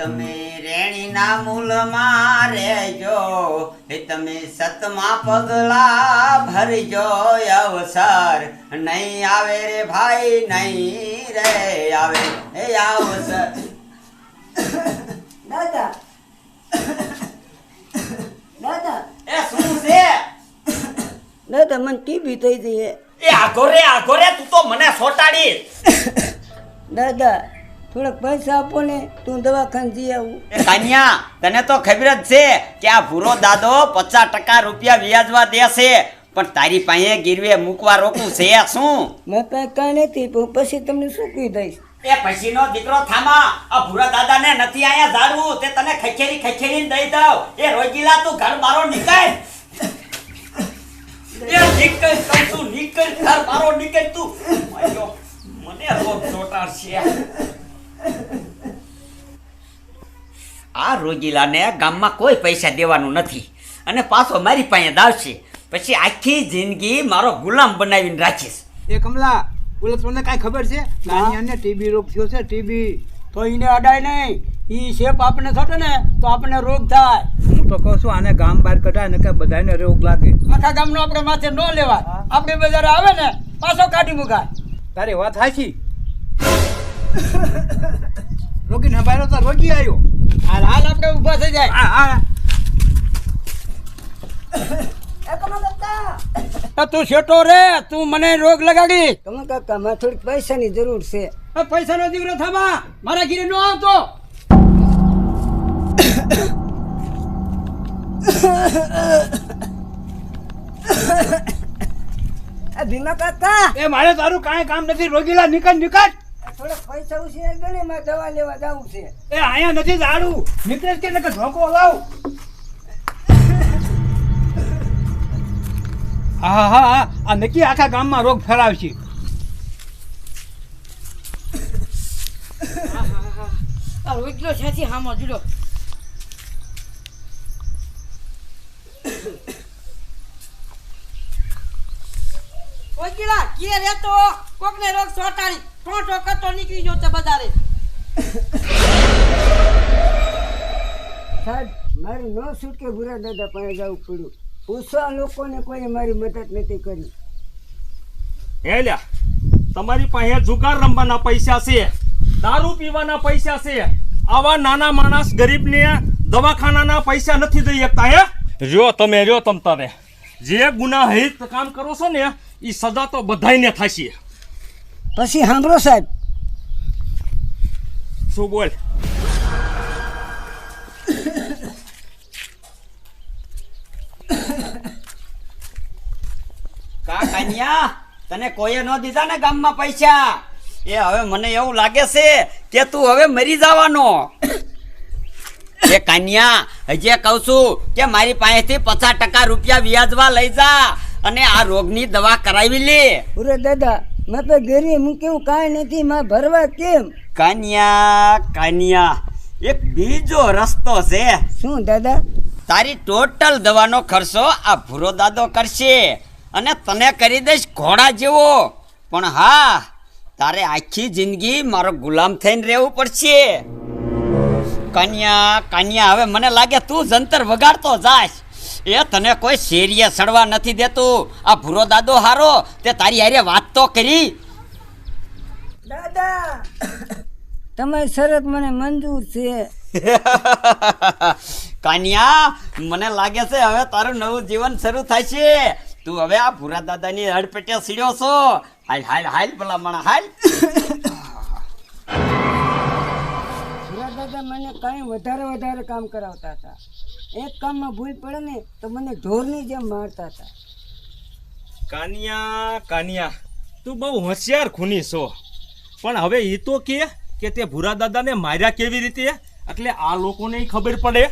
તમે રેણીના મૂલમાં રહેજો એ તમે સતમા પગલા ભરજો અવસર નહીં આવે રે ભાઈ નહીં રે આવે એ અવસર. દાદા. દાદા. એ શું છે? દાદા મને ટીબી થઈ ગઈ એ આઘો રે આઘો રે તું તો મને સોટાડી દાદા થોડાક પૈસા આપો ને તું દવાખાને જઈ આવું. કન્યા તને તો ખબર જ છે કે આ ભૂરો દાદો પચાસ ટકા રૂપિયા વ્યાજવા દેશે પણ તારી પાસે ગીરવે મૂકવા રોકું છે શું? મેં પાસે કાંઈ નથી પણ પછી તમને શું કહી દઈશ? એ પછીનો દીકરો થામા આ ભૂરા દાદાને નથી આયા ઝાડવું તે તને ખખેરી ખખેરી દઈ દઉં. એ રોજીલા તું ઘર મારો નીકળ. એ નીકળ કહું નીકળ ઘર મારો નીકળ તું. મને રોગ ચોટાડશે આ રોગીલાને ગામમાં કોઈ પૈસા દેવાનું નથી. અને પાછો મારી પાસે દાવશે. પછી આખી જિંદગી મારો ગુલામ બનાવીને રાખીશ. એ કમલા બોલે તમને કાંઈ ખબર છે? નાની ટીબી રોગ થયો છે ટીબી. તો એને અડાય નહીં. ઈ શેપ આપણે થતો ને તો આપણને રોગ થાય. હું તો કહું છું આને ગામ બહાર કઢાય ને કે બધાને રોગ લાગે. આખા ગામનો આપણે માથે ન લેવા આપણે બજારે આવે ને પાછો કાઢી મુકાય. તારી વાત સાચી રોગી ભાઈ તો રોગી આવ્યો. હાલ હાલ આપણે ઊભા થઈ જાય. કાકા એ તું શેટો રે તું મને રોગ લગાડી. કમા કાકા મારે થોડીક પૈસાની જરૂર છે. એ પૈસાનો દીકરો થામા મારા ઘીરે નો આવતો. ભીમા કાકા. એ મારે તારું કાંઈ કામ નથી. રોગીલા નીકળ નીકળ. થોડાક પૈસા ઉછીને ગણે મારે દવા લેવા જવું છે. એ અહીંયા નથી ઝાડું. નીકળે કે નકર ધોકો લાવ. હા હા હા. આ નક્કી આખા ગામમાં રોગ ફેલાવશે. આ રોગલો છેથી હામો જુડો. ઓગીલા કે રે તો કોકને રોગ સોટાડી ટોટો તો નીકળી ગયો છે બજારે સાહેબ મારે ન છૂટકે ભૂરા દાદા પાસે જવું પડ્યું. પૂછવા લોકોને કોઈ મારી મદદ નથી કરી. હેલ્યા તમારી પાસે જુગાર રમવાના પૈસા છે દારૂ પીવાના પૈસા છે આવા નાના માણસ ગરીબને દવાખાનાના પૈસા નથી દઈ શકતા હે? રહ્યો તમે રહ્યો તમ તારે. જે ગુનાહિત કામ કરો છો ને એ સજા તો બધાને થશે. પછી સાંભળો સાહેબ. શું બોલ? કા કાન્યા તને કોઈએ ન દીધા ને ગામમાં પૈસા? એ હવે મને એવું લાગે છે કે તું હવે મરી જવાનો. એ કાન્યા હજી કહું છું કે મારી પાસેથી પચાસ ટકા રૂપિયા વ્યાજવા લઈ જા અને આ રોગની દવા કરાવી લે. દાદા મેં તો ઘરે કેવું કાંઈ નથી માં ભરવા કેમ? કાન્યા કાન્યા એક બીજો રસ્તો છે. શું દાદા? તારી ટોટલ દવાનો ખર્ચો આ ભૂરો દાદો કરશે અને તને કરી દઈશ ઘોડા જેવો. પણ હા તારે આખી જિંદગી મારો ગુલામ થઈને રહેવું પડશે. કાન્યા કાન્યા હવે મને લાગે તું જંતર વગાડતો જાશ. એ તને કોઈ શેરીએ સડવા નથી દેતું. આ ભૂરો દાદો હારો તે તારી હારે વાત તો કરી. દાદા! તમારી શરત મને મંજૂર છે. કાનિયા મને લાગે છે હવે તારું નવું જીવન શરૂ થાય છે. તું હવે આ ભૂરા દાદાની હડપેટે સીડ્યો છો. હાલ હાલ હાલ ભલા મણા હાલ. ભૂરા દાદા મને કઈ વધારે વધારે કામ કરાવતા હતા. એક કામમાં ભૂલ પડે ને તો મને ઢોરની જેમ મારતા હતા. કાનિયા કાનિયા તું બહુ હોશિયાર ખૂની છો. પણ હવે એ તો કે કે તે ભૂરા દાદાને માર્યા કેવી રીતે? એટલે આ લોકોને ખબર પડે.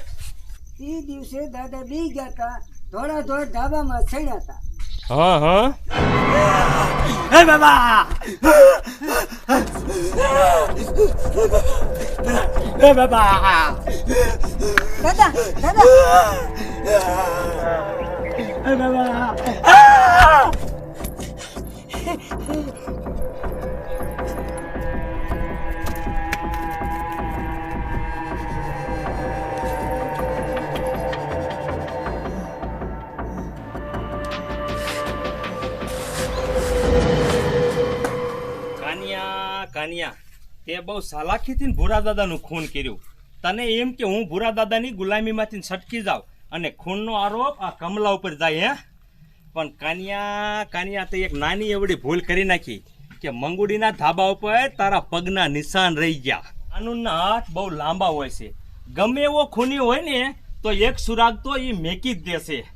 એ દિવસે દાદા બી ગયા હતા ધોળા ધોળ ધાબામાં ચડ્યા હતા હા હા. એ બાબા! એ બાબા દાદા દાદા એ બાબા કાનિયા કાનિયા તે બહુ સાલાખીથી ભૂરા દાદાનું ખૂન કર્યું. તને એમ કે હું ભૂરા દાદાની ગુલામીમાંથી છટકી જાઉં અને ખૂનનો આરોપ આ કમલા ઉપર જાય, હે? પણ કાનિયા કાનિયા, તે એક નાની એવડી ભૂલ કરી નાખી કે મંગુડીના ધાબા ઉપર તારા પગના નિશાન રહી ગયા. કાનૂનના હાથ બહુ લાંબા હોય છે. ગમે એવો ખૂની હોય ને, તો એક સુરાગ તો એ મેકી જ દેશે.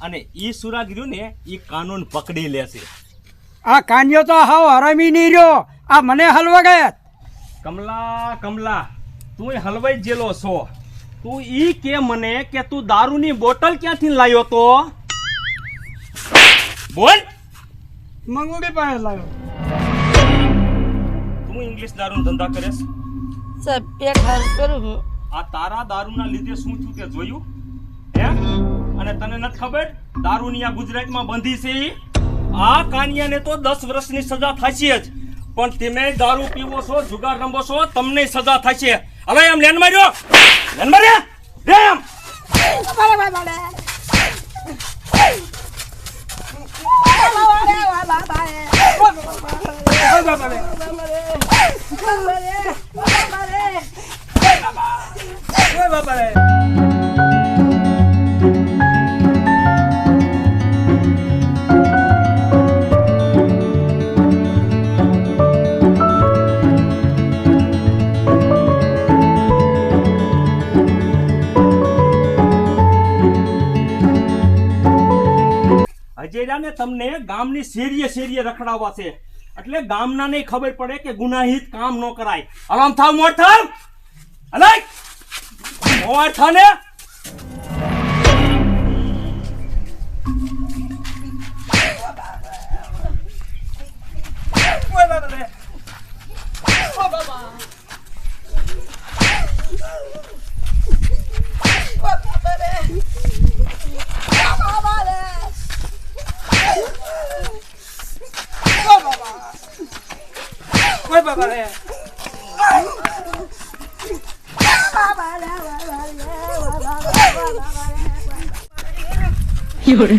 અને એ સુરાગ રહ્યું ને એ કાનૂન પકડી લેશે. આ કાનિયો તો હાવ હરામી નહીં રહ્યો. આ મને હલવા ગયા. કમલા કમલા તું હલવાઈ જેલો છો. તું ઈ કે મને કે તું દારૂની બોટલ ક્યાંથી લાવ્યો તો? બોલ. મંગુડી પાસે લાવ્યો તું ઇંગ્લિશ દારૂનો ધંધા કરેસ સાહેબ પેટ હારું કરું હું. આ તારા દારૂના લીધે શું થયું તે જોયું? હે? અને તને નથી ખબર? દારૂની આ ગુજરાતમાં બંધી છે આ કાનિયાને તો દસ વર્ષની સજા થશે જ. પણ તમે દારૂ પીવો છો જુગાર રમો છો તમને સજા થશે હવે એમ લેન માર્યો. લેન માર્યા? રે એમ. હજેરાને તમને ગામની શેરીએ શેરીએ રખડાવવા છે. એટલે ગામના નહીં ખબર પડે કે ગુનાહિત કામ ન કરાય. આરામ થાવ મોર થાવ અલાય મોર થાને 有人。